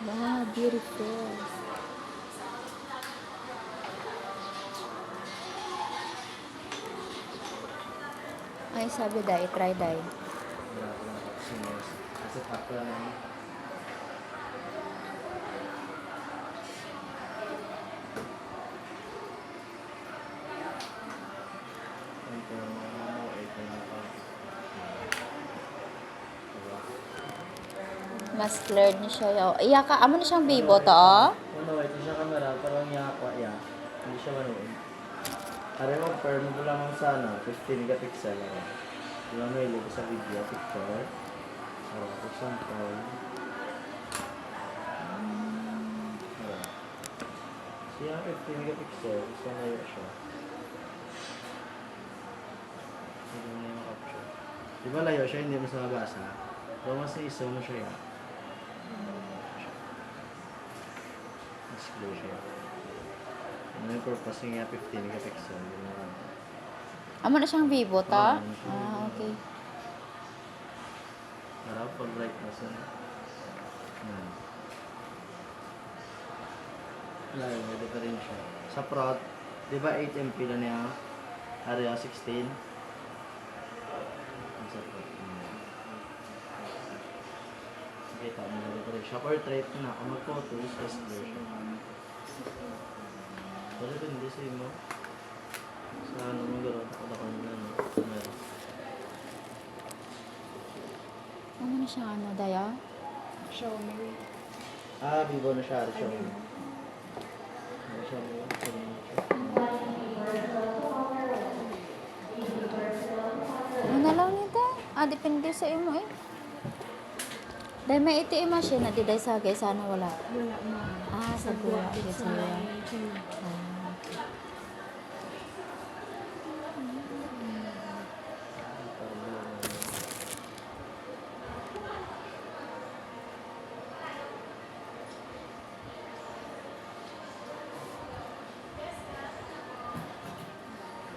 Wow, beautiful. Ay, sabi dai, try dai. Kasi pack lang naman. Ito, ano, ito na ako. Diba? Mas cleared ni siya. yaw. Iya ka, amo na siyang bibo to, oh. Ano, ito siya camera, parang yakwa, ya. Hindi siya manood. Pare mo, firm ko lamang sana, 15 megapixel. Ano. Ba may ilog sa video, picture. So, for example, ano. Siya 15 megapixel, gusto na yun siya. Hindi mo na yung capture. Di ba layo siya, hindi mo sa mabasa? Kung mas isa mo siya yan. Clear siya. Ano yung purpose niya 15 megapixel? Na. Amo na siyang to? Oo. Ah, okay. Para pag brightness yun. Hmm. Wala yun, pwede pa rin siya. Sa Prot, di ba 8 MP lang niya? Area 16? Ang Sa Prot. Hmm. Mo na pa rin siya. Portrait na, kung mag-photos, mas clear siya. Pero hindi sa mo. Sa ano mo gano'n, ako na kung ano, camera. Amo na siyang ano, dai, oh. Xiaomi. Ah, Vivo na siya. Siya. Ano siya mo? Ano na lang nito? Ah, depende sa imo eh. Dahil may ATM machine na di dahil sa guys, sana wala. Wala na. Ah, sa buwa. Sa Sa. China. Ah, okay.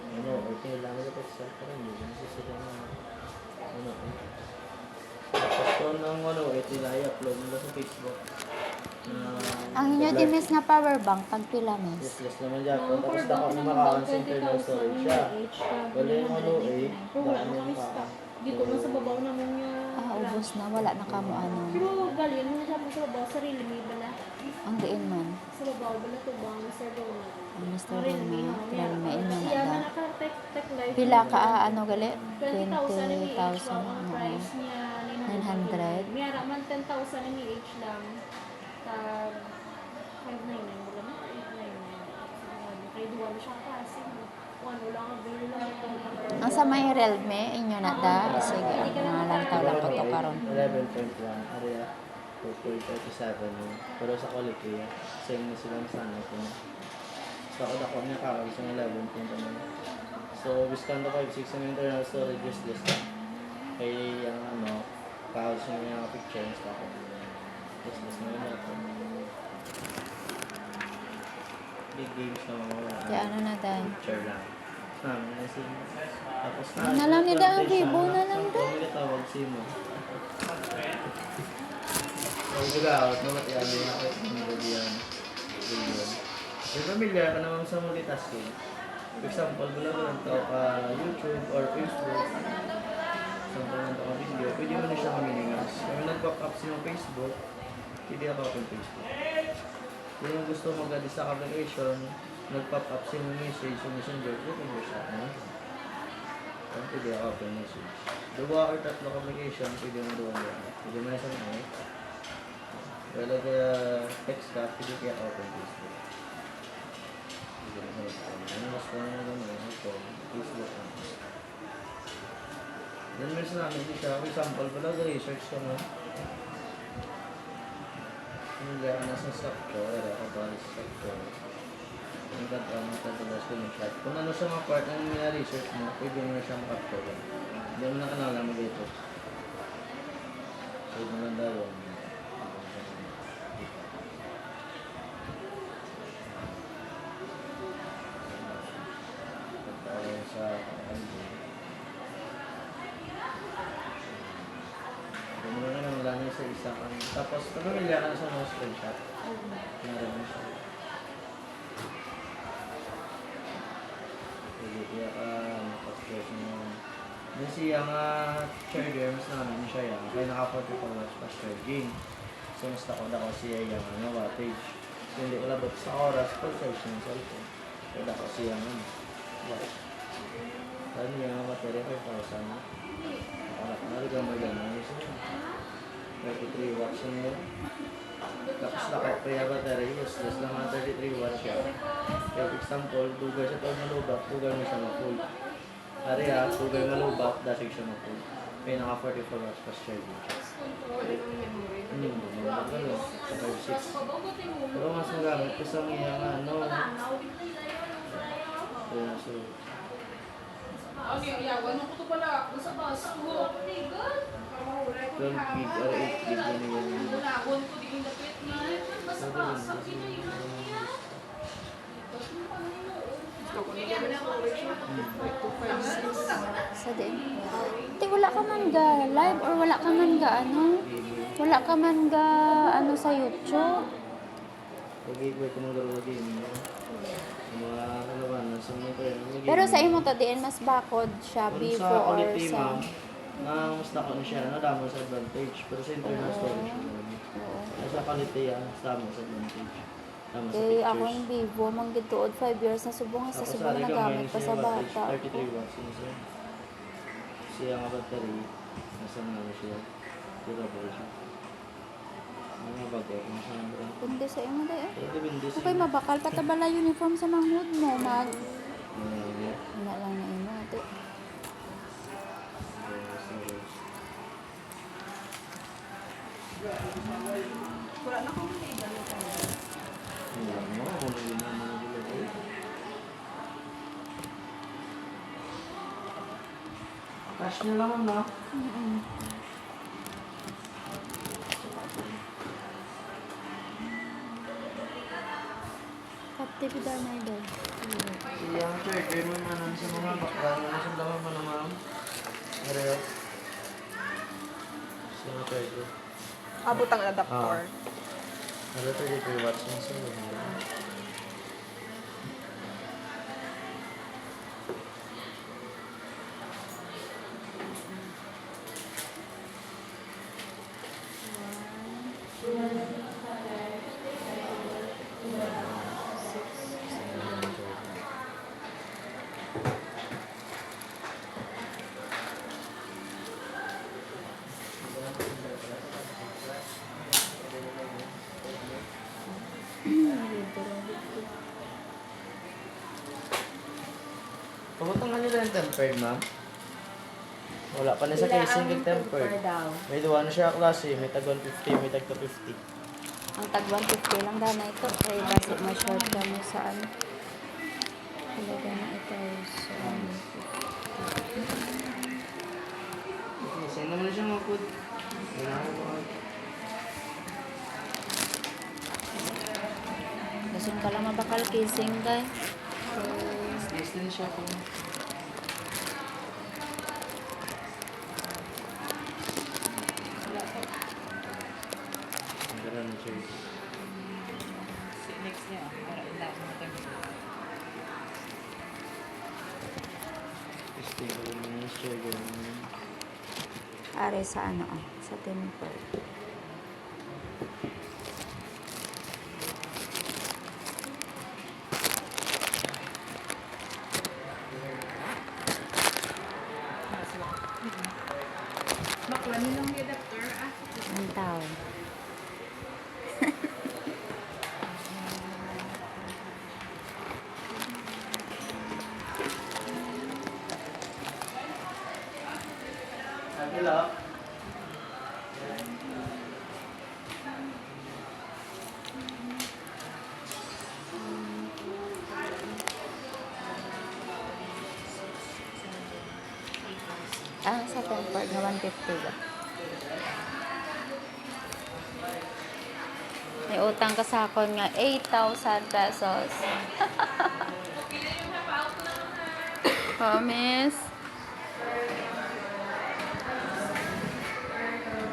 Ano, ay kailangan ko sa para hindi ko nasisira na ano eh. Tapos ko ng ano, ito na i-upload nila sa Facebook. Na, Ang inyo Like, dimes na power bank, pag pila mes. Useless naman dyan. Ang Tapos na na makakan daw, sa internal storage siya. Wala yung ano eh. Daan na yung kami pa. Dito na sa babaw naman niya. Ah, ubos na. Wala na kamo ano. Pero galing mo sa sa babaw, sarili may bala. Ang diin man. Sa babaw, bala to ba ang Mr. Rona? Ang Mr. Roma, kilala may ino na da. Pila ka ah, ano gali? 20,000 ni 20,000. H ang price niya 900. Miyara man 10,000 ni H lang. Tag 599 wala mo 899. Kay duwa na siya kasi. Ano lang ang lang. Ang sa may Realme, inyo na da. Sige, mga lantaw lang ko to karon. 11.1 area 2.37 yun. Pero sa quality, same na silang sa ano ko. Sa ako ako niya kakal sa 11.1. So, Visconto 5.6 ang internal storage is this lang. Kaya yung ano, kakal sa mga picture sa ako. Yes, yes na yun ako. Big games na mga wala. Di ano na da. Picture lang. Namin na sim. Tapos na. Ano lang nila, ang Vivo na lang da. Ang tawag sim mo. Ang gagawat na mati ano yung ako yung video Billion. May familiar ka naman sa multitasking. For example, wala mo lang tao ka YouTube or Facebook. Example lang tao ka video. Pwede mo na siya kaminingas. Kung nag-back up sa yung Facebook, pwede ako open Facebook. Kung gusto mag-add sa application, nag-pop up sa yung message sa messenger, pwede mo siya. Ano? Kung pwede ako open message. Dua or tatlo application, pwede mo doon yan. Pwede mo na sa mga Wala kaya text ka, pwede kaya open Facebook. Pwede mo sa mga Ano mas kung ano naman, Facebook na. Then meron namin hindi siya, for example, wala ka research ka mo. Hindi ka nasa structure, wala ka ba sa structure. Ang ganda ang matadulas ko ng chat. Kung ano sa mga part ng mina-research mo, pwede mo na siya makapture. Hindi mo na kanala mo dito. So, maganda yun. Sa ano. Na na isa-isa ka. Tapos, pamilya ka na sa mga screenshot. Meron na siya. Sige, kaya ka mag-stress mo. Then siya nga charger, mas namin siya yan. Kaya naka 44 watts fast charging. So, mas ako na ko siya yung ano, wattage. So, hindi ko labot sa oras, full charge ng cellphone. Kaya ako siya nga. Watch. Ano yung battery 5,000. Anak na rin gamay ganun. 33 watts na yun. Tapos nakapraya ba tayo yung stress na mga 33 watts siya. Kaya for example, tugal siya tawag malubak, tugal mo siya ma-full. Hari ha, tugal malubak, dasig siya ma-full. May naka 44 watts plus charging siya. Hmm, mga ganun, sa 5-6. Pero mas magamit ko sa mga ano. Kaya so... Okay, yeah, one ko pala ako sa bus ko. Don't be uh, or it give me one. Nalawon ko din na pet ni. Basta pa, sa kinailan niya. Sa din. Te, wala ka man ga live or wala ka man ga ano? Wala ka man ga ano sa YouTube? Pag-ibig ko mga no? Sa mga ano ba, nasa mga kayo. Pero sa imo to diin mas bakod siya sa or sa na mas na siya, na damo sa advantage. Pero sa. Oo. Ay, sa quality, yan, mas damo sa advantage. Sa Kay ako yung Vivo, mang gituod 5 years na subong sa subong sa nagamit pa sa bata. 33 watts yun siya. Siya nga battery, nasa ano siya, durable siya. Mga bago, nasa ano ba? Kundi sa imo. Pero depende Kung sa... mabakal patabala uniform sa manghud mo, mag wala lang na imo ate. Wala na akong iba na tayo. Wala na. Cash nyo lang na. Mm. Kaptibidar na ito. Siyang charger mo naman sa mga bakran. Ano sa laman mo na ma'am? Meron. Siyang charger. Abot ang adapter. Ano 33 watts yung sa Pagutang nga nila yung tempered, ma'am. Wala pa na sa casing yung tempered. May duwa na siya klase, may tag 150, may tag 250. Ang tag 150 lang dana ito. Kaya basi ma-short kami sa ano. Halaga na ito sa ano. Okay, send naman na siya mga food. Wala ko pa. Lasing ka lang mabakal. Yes din siya kung... Ang ng chair. Next niya, para ila mo tayo. Stable naman yung chair. ganun. Are sa ano ah, sa temper. Ah, sa temper na 150 ba? May utang ka sa akin nga 8,000 pesos. miss.